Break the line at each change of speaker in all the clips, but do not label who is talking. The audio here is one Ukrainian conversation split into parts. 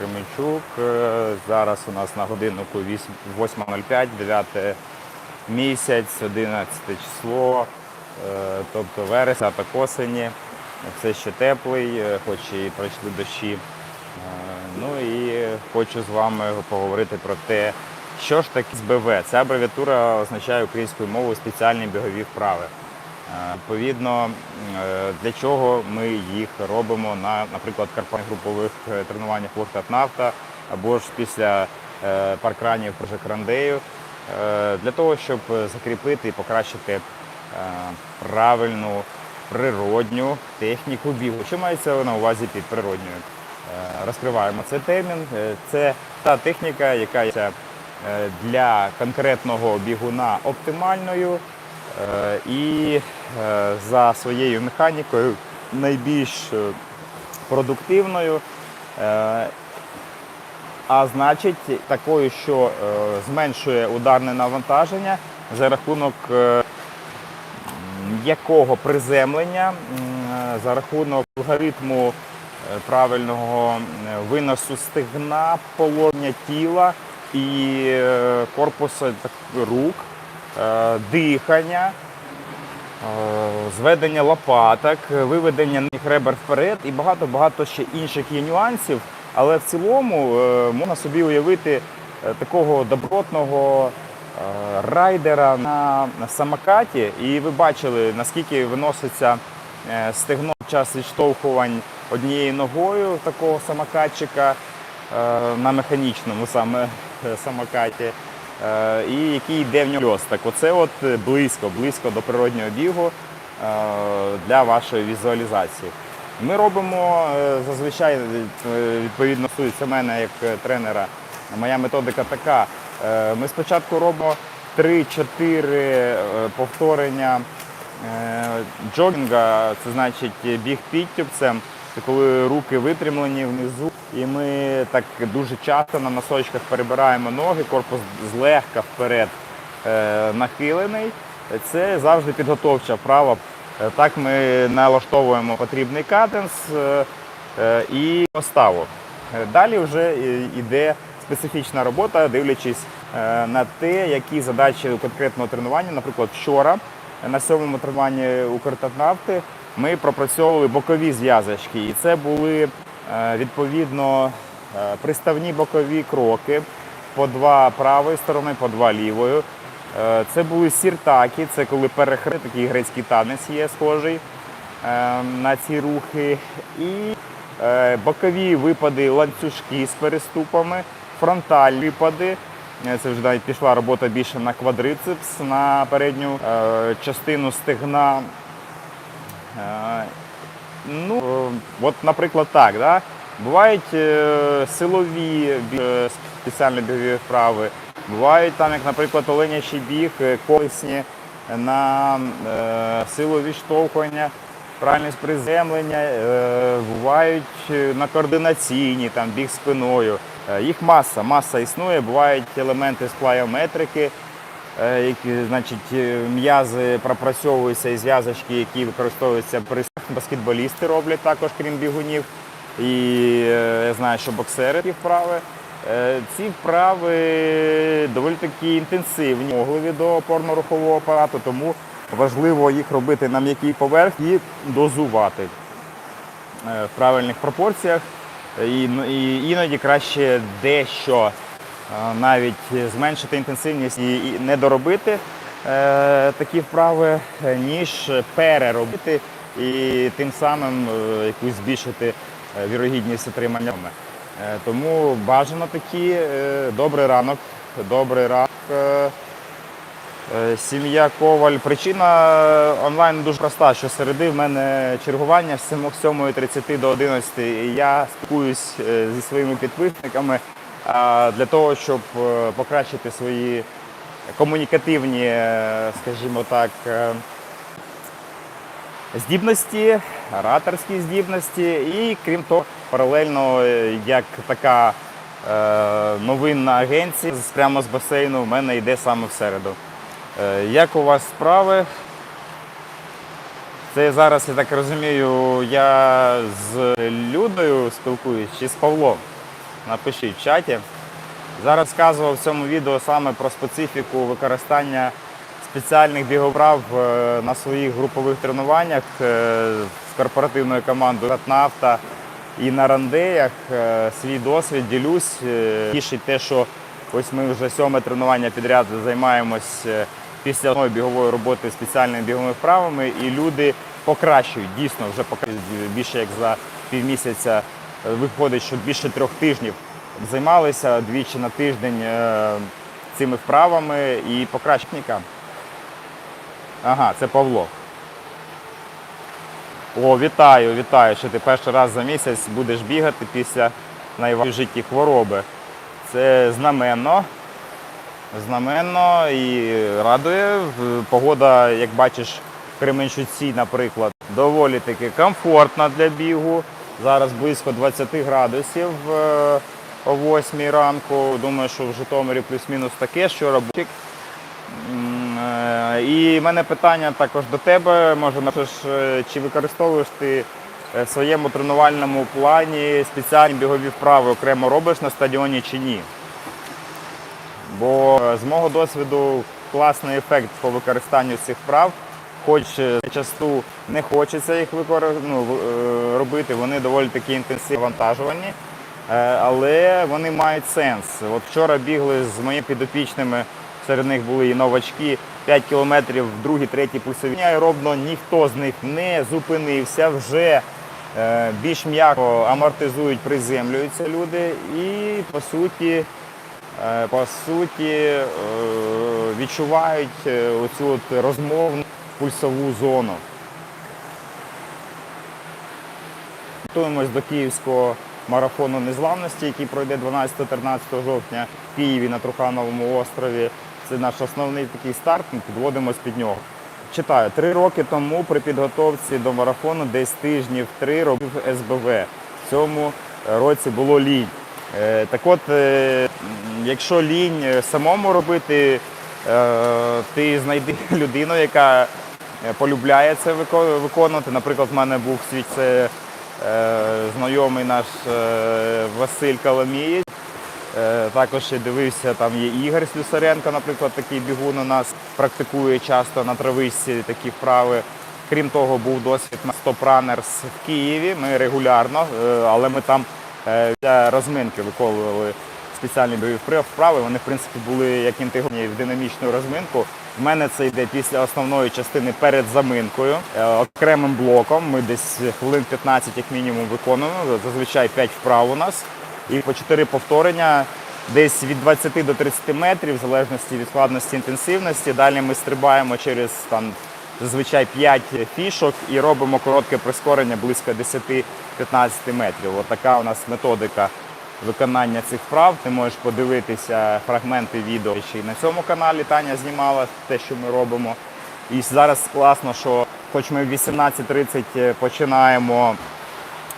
Кременчук. Е, Зараз у нас на годиннику 8.05, 9 місяць, 11 число, е, тобто вересня, так осені. Все ще теплий, е, хоч і пройшли дощі. Ну і хочу з вами поговорити про те, що ж таке СБВ. Ця абревіатура означає українською мовою спеціальні бігові вправи. Е, Відповідно, е, для чого ми їх робимо на, наприклад, групових е, тренуваннях Нафта або ж після паркранів Прожекрандею, Е, для того, щоб закріпити і покращити правильну природню техніку бігу. Що мається на увазі під природньою? Розкриваємо цей термін. Це та техніка, яка є для конкретного бігуна оптимальною і е, за своєю механікою найбільш е, продуктивною. Е, а значить такою, що е, зменшує ударне навантаження за рахунок е, м'якого приземлення, е, за рахунок алгоритму е, правильного е, виносу стегна, положення тіла і е, корпусу рук, е, дихання. Е, Зведення лопаток, виведення них ребер вперед і багато-багато ще інших є нюансів. Але в цілому е, можна собі уявити е, такого добротного е, райдера на самокаті. І ви бачили, наскільки виноситься е, стегно під час відштовхувань однією ногою такого самокатчика е, на механічному саме е, самокаті. Е, і який йде в нього льос. Так оце от е, близько, близько до природнього бігу е, для вашої візуалізації. Ми робимо зазвичай, відповідно стосується мене як тренера, моя методика така. Ми спочатку робимо 3-4 е, повторення джогінга, це значить біг підтюпцем, це коли руки випрямлені внизу, і ми так дуже часто на носочках перебираємо ноги, корпус злегка вперед е, нахилений. Це завжди підготовча вправа. Е, Так ми налаштовуємо потрібний каденс е, і поставу. Далі вже йде специфічна робота, дивлячись на те, які задачі конкретного тренування. Наприклад, вчора на сьомому тренуванні Укртатнафти ми пропрацьовували бокові зв'язочки, і це були е, відповідно е, приставні бокові кроки по два правої сторони, по два лівою. Е, Це були сіртаки, це коли перехрет, такий грецький танець є схожий на ці рухи. І бокові випади ланцюжки з переступами, фронтальні випади. Це вже навіть пішла робота більше на квадрицепс, на передню частину стегна. Ну, от, наприклад, так. Да? Бувають е, силові е, спеціальні бігові вправи, бувають там, як, наприклад, оленячий біг, е, колесні на силу відштовхування, правильність приземлення, бувають на координаційні, там, біг спиною. Їх маса, маса існує, бувають елементи з плайометрики, які, значить, е, м'язи пропрацьовуються і зв'язочки, які використовуються при баскетболісти роблять також, крім бігунів. І е, я знаю, що боксери ті вправи. Е, Ці вправи доволі такі інтенсивні, могливі до опорно-рухового апарату, тому важливо їх робити на м'якій поверхні дозувати е, в правильних пропорціях. І, і іноді краще дещо е, навіть зменшити інтенсивність і, не доробити е, такі вправи, е, ніж переробити і тим самим е, якусь збільшити вірогідність отримання. Тому бажано такі добрий ранок, добрий ранок. Сім'я Коваль. Причина онлайн дуже проста, що середи в мене чергування з 7.30 до 11. І я спілкуюсь зі своїми підписниками для того, щоб е, покращити свої комунікативні, е, скажімо так, е, здібності, ораторські здібності, і крім того, паралельно, як така новинна агенція прямо з басейну в мене йде саме в середу. Як у вас справи? Це зараз, я так розумію, я з Людою спілкуюсь чи з Павлом? Напишіть в чаті. Зараз розказував в цьому відео саме про специфіку використання спеціальних бігоправ е, на своїх групових тренуваннях е, з корпоративною командою «Татнафта» і на рандеях. Е, Свій досвід ділюсь. Тішить те, що ось ми вже сьоме тренування підряд займаємось після одної бігової роботи спеціальними біговими вправами, і люди покращують, дійсно вже покращують більше як за півмісяця. Е, Виходить, що більше трьох тижнів займалися двічі на тиждень е, цими вправами і покращення. Ага, це Павло. О, вітаю, вітаю, що ти перший раз за місяць будеш бігати після найважчої житті хвороби. Це знаменно. Знаменно і радує. Погода, як бачиш, в Кременчуці, наприклад, доволі таки комфортна для бігу. Зараз близько 20 градусів е, о 8 ранку. Думаю, що в Житомирі плюс-мінус таке, що робочик. Е, І в мене питання також до тебе. Може, е, чи використовуєш ти в своєму тренувальному плані спеціальні бігові вправи окремо робиш на стадіоні чи ні? Бо з мого досвіду класний ефект по використанню цих вправ. Хоч часто не хочеться їх викор... ну, е, робити, вони доволі такі інтенсивні вантажувані, е, але вони мають сенс. От вчора бігли з моїми підопічними, серед них були і новачки, 5 кілометрів в другій, третій пульсовій. Аеробно ніхто з них не зупинився, вже е, більш м'яко амортизують, приземлюються люди і по суті по суті відчувають оцю от розмовну пульсову зону. Готуємось до київського марафону незламності, який пройде 12-13 жовтня в Києві на Трухановому острові. Це наш основний такий старт, ми підводимось під нього. Читаю, три роки тому при підготовці до марафону десь тижнів три робив СБВ. В цьому році було лінь. Е, Так от, е, якщо лінь е, самому робити, е, ти знайди людину, яка е, полюбляє це виконувати. Наприклад, в мене був свій це е, знайомий наш е, Василь Каламієць. Е, Також я дивився, там є Ігор Слюсаренко, наприклад, такий бігун у нас практикує часто на травичці такі вправи. Крім того, був досвід на Runners в Києві. Ми регулярно, е, але ми там е, для розминки виконували спеціальні бойові вправи. Вони, в принципі, були як інтегровані в динамічну розминку. В мене це йде після основної частини перед заминкою. Е, Окремим блоком ми десь хвилин 15 як мінімум виконуємо. Зазвичай 5 вправ у нас. І по 4 повторення десь від 20 до 30 метрів, в залежності від складності інтенсивності. Далі ми стрибаємо через там зазвичай 5 фішок і робимо коротке прискорення близько 10-15 метрів. От така у нас методика виконання цих вправ. Ти можеш подивитися фрагменти відео ще й на цьому каналі. Таня знімала те, що ми робимо. І зараз класно, що хоч ми в 18.30 починаємо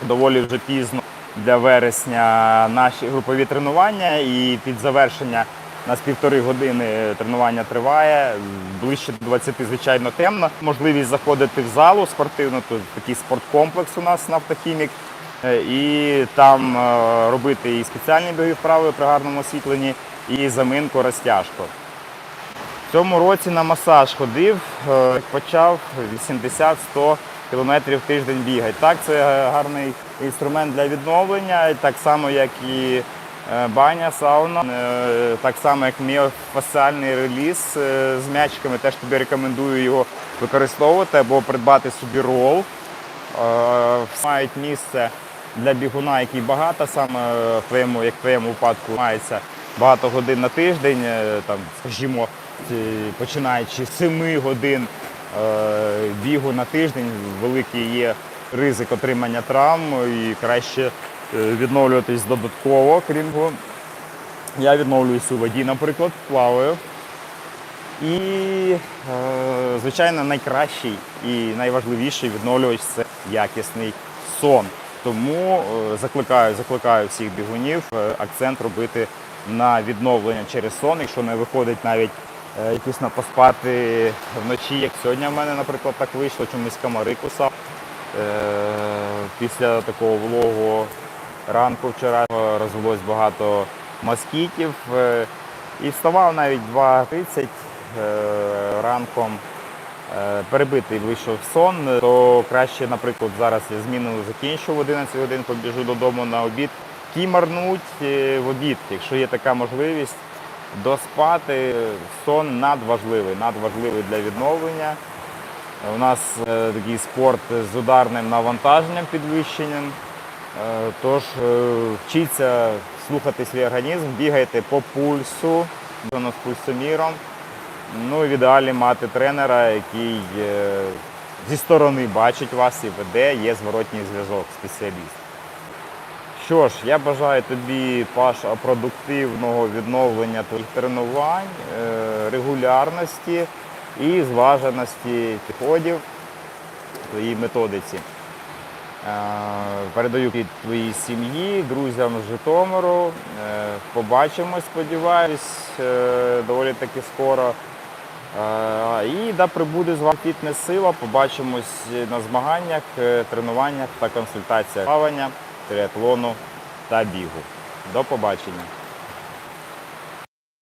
доволі вже пізно для вересня наші групові тренування і під завершення у нас півтори години тренування триває. Ближче до 20, звичайно, темно. Можливість заходити в залу спортивну, тут такий спорткомплекс у нас нафтохімік. Е, І там е, робити і спеціальні бігові вправи при гарному освітленні, і заминку, розтяжку. В цьому році на масаж ходив, е, почав 80-100 кілометрів в тиждень бігати. Так, це гарний інструмент для відновлення, так само, як і е, баня, сауна, е, так само, як міофасціальний реліз е, з м'ячиками. Теж тобі рекомендую його використовувати або придбати собі рол. Е, Мають місце для бігуна, який багато, саме в твоєму, як в твоєму випадку, мається багато годин на тиждень, е, там, скажімо, е, починаючи з 7 годин е, бігу на тиждень, великий є ризик отримання травм і краще е, відновлюватись додатково, крім того. Я відновлююсь у воді, наприклад, плаваю. І, е, звичайно, найкращий і найважливіший відновлювач це якісний сон. Тому е, закликаю, закликаю всіх бігунів е, акцент робити на відновлення через сон, якщо не виходить навіть е, якісь поспати вночі, як сьогодні в мене, наприклад, так вийшло, чомусь комари кусав. Після такого вологого ранку вчора розвелось багато москітів. І вставав навіть 2.30 е, ранком. Е, Перебитий вийшов сон, то краще, наприклад, зараз я зміну закінчу в 11 годин, побіжу додому на обід. Кімарнуть е, в обід, якщо є така можливість, доспати. Сон надважливий, надважливий для відновлення. У нас е, такий спорт з ударним навантаженням підвищенням. Тож вчіться слухати свій організм, бігайте по пульсу, з пульсоміром. Ну в ідеалі мати тренера, який е, зі сторони бачить вас і веде, є зворотній зв'язок, спеціаліст. Що ж, я бажаю тобі, Паша, продуктивного відновлення твоїх тренувань, е, регулярності і зваженості підходів твоїй методиці. Е, Передаю твоїй сім'ї, друзям з Житомиру. Побачимось, сподіваюсь, доволі таки скоро. Е, І да прибуде з вами фітнес-сила. Побачимось на змаганнях, е, тренуваннях та консультаціях плавання, триатлону та бігу. До побачення.